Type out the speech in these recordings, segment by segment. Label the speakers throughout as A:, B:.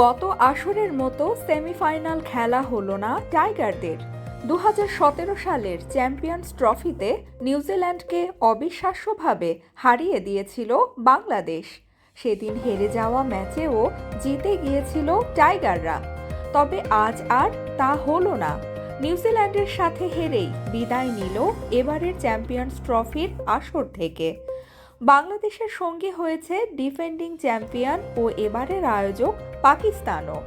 A: গত আসরের মতো সেমিফাইনাল খেলা হলো না টাইগারদের। দু হাজার সতেরো সালের চ্যাম্পিয়ন্স ট্রফিতে নিউজিল্যান্ডকে অবিশ্বাস্যভাবে হারিয়ে দিয়েছিল বাংলাদেশ। সেদিন হেরে যাওয়া ম্যাচেও জিতে গিয়েছিল টাইগাররা। তবে আজ আর তা হলো না। নিউজিল্যান্ডের সাথে হেরেই বিদায় নিল এবারের চ্যাম্পিয়ন্স ট্রফির আসর থেকে। বাংলাদেশের সঙ্গে হয়েছে ডিফেন্ডিং চ্যাম্পিয়ন ও এবারের আয়োজক পাকিস্তানও।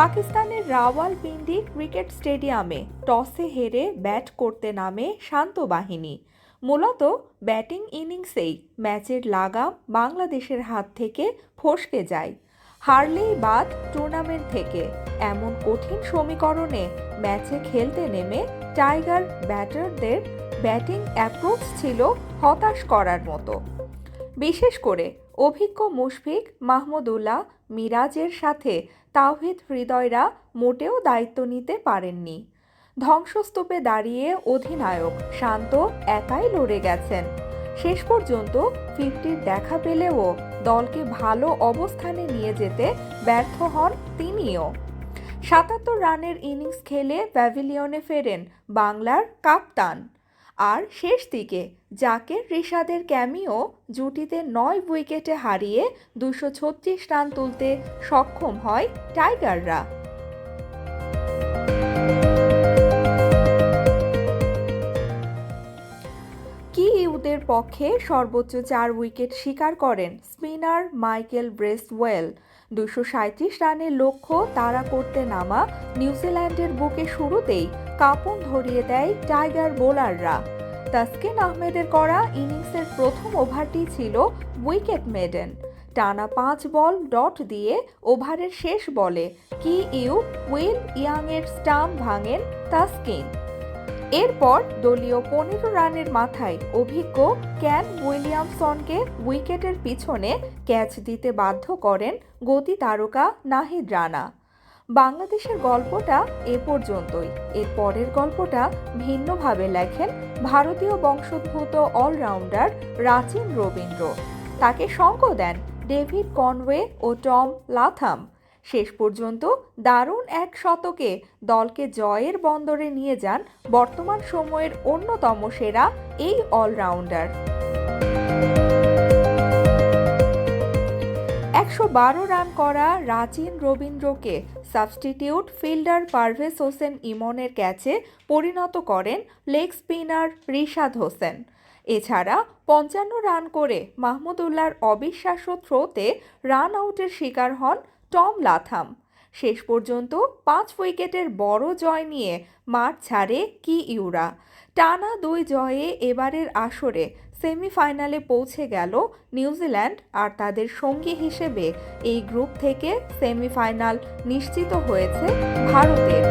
A: পাকিস্তানের রাওয়ালপিন্ডি ক্রিকেট স্টেডিয়ামে টসে হেরে ব্যাট করতে নামে শান্ত বাহিনী। মূলত ব্যাটিং ইনিংসেই ম্যাচের লাগাম বাংলাদেশের হাত থেকে ফসকে যায়। হারলেই বাদ টুর্নামেন্ট থেকে। এমন কঠিন সমীকরণে ম্যাচে খেলতে নেমে টাইগার ব্যাটারদের ব্যাটিং অ্যাপ্রোচ ছিল হতাশ করার মতো। বিশেষ করে অভিজ্ঞ মুশফিক মাহমুদুল্লাহ মিরাজের সাথে তাওহিদ হৃদয়রা মোটেও দায়িত্ব নিতে পারেননি। ধ্বংসস্তূপে দাঁড়িয়ে অধিনায়ক শান্ত একাই লড়ে গেছেন। শেষ পর্যন্ত ফিফটির দেখা পেলেও দলকে ভালো অবস্থানে নিয়ে যেতে ব্যর্থ হন তিনিও। সাতাত্তর রানের ইনিংস খেলে প্যাভিলিয়নে ফেরেন বাংলার কাপ্তান। আর শেষ দিকে জাকের রিশাদের ক্যামিও জুটিতে নয় উইকেটে হারিয়ে দুশো ছত্রিশ রান তুলতে সক্ষম হয় টাইগাররা। পক্ষে সর্বোচ্চ চার উইকেট শিকার করেন স্পিনার মাইকেল ব্রেসওয়েল। দুশো সাঁত্রিশ রানের লক্ষ্য তাড়া করতে নামা নিউজিল্যান্ডের বুকে শুরুতেই কাঁপন ধরিয়ে দেয় টাইগার বোলাররা। তাসকিন আহমেদের করা ইনিংসের প্রথম ওভারটি ছিল উইকেট মেডেন। টানা পাঁচ বল ডট দিয়ে ওভারের শেষ বলে কি ইউ উইল ইয়াংয়ের স্টাম্প ভাঙেন তাসকিন। এরপর দলীয় পনেরো রানের মাথায় অভিজ্ঞ ক্যান উইলিয়ামসনকে উইকেটের পিছনে ক্যাচ দিতে বাধ্য করেন গতি তারকা নাহিদ রানা। বাংলাদেশের গল্পটা এ পর্যন্তই। এর পরের গল্পটা ভিন্নভাবে লেখেন ভারতীয় বংশোদ্ভূত অলরাউন্ডার রাচিন রবীন্দ্র। তাকে সঙ্গ দেন ডেভিড কনওয়ে ও টম লাথাম। শেষ পর্যন্ত দারুণ এক শতকে দলকে জয়ের বন্দরে নিয়ে যান বর্তমান সময়ের অন্যতম সেরা এই অলরাউন্ডার। একশো বারো রান করা রাচিন রবীন্দ্রকে সাবস্টিটিউট ফিল্ডার পারভেজ হোসেন ইমনের ক্যাচে পরিণত করেন লেগ স্পিনার রিশাদ হোসেন। এছাড়া পঞ্চান্ন রান করে মাহমুদুল্লাহর অবিশ্বাস্য থ্রোতে রান আউটের শিকার হন টম লাথাম। শেষ পর্যন্ত পাঁচ উইকেটের বড় জয় নিয়ে মাঠ ছাড়ে কি ইউরা টানা দুই জয়ে এবারের আসরে সেমিফাইনালে পৌঁছে গেল নিউজিল্যান্ড আর তাদের সঙ্গী হিসেবে এই গ্রুপ থেকে সেমিফাইনাল নিশ্চিত হয়েছে ভারতের।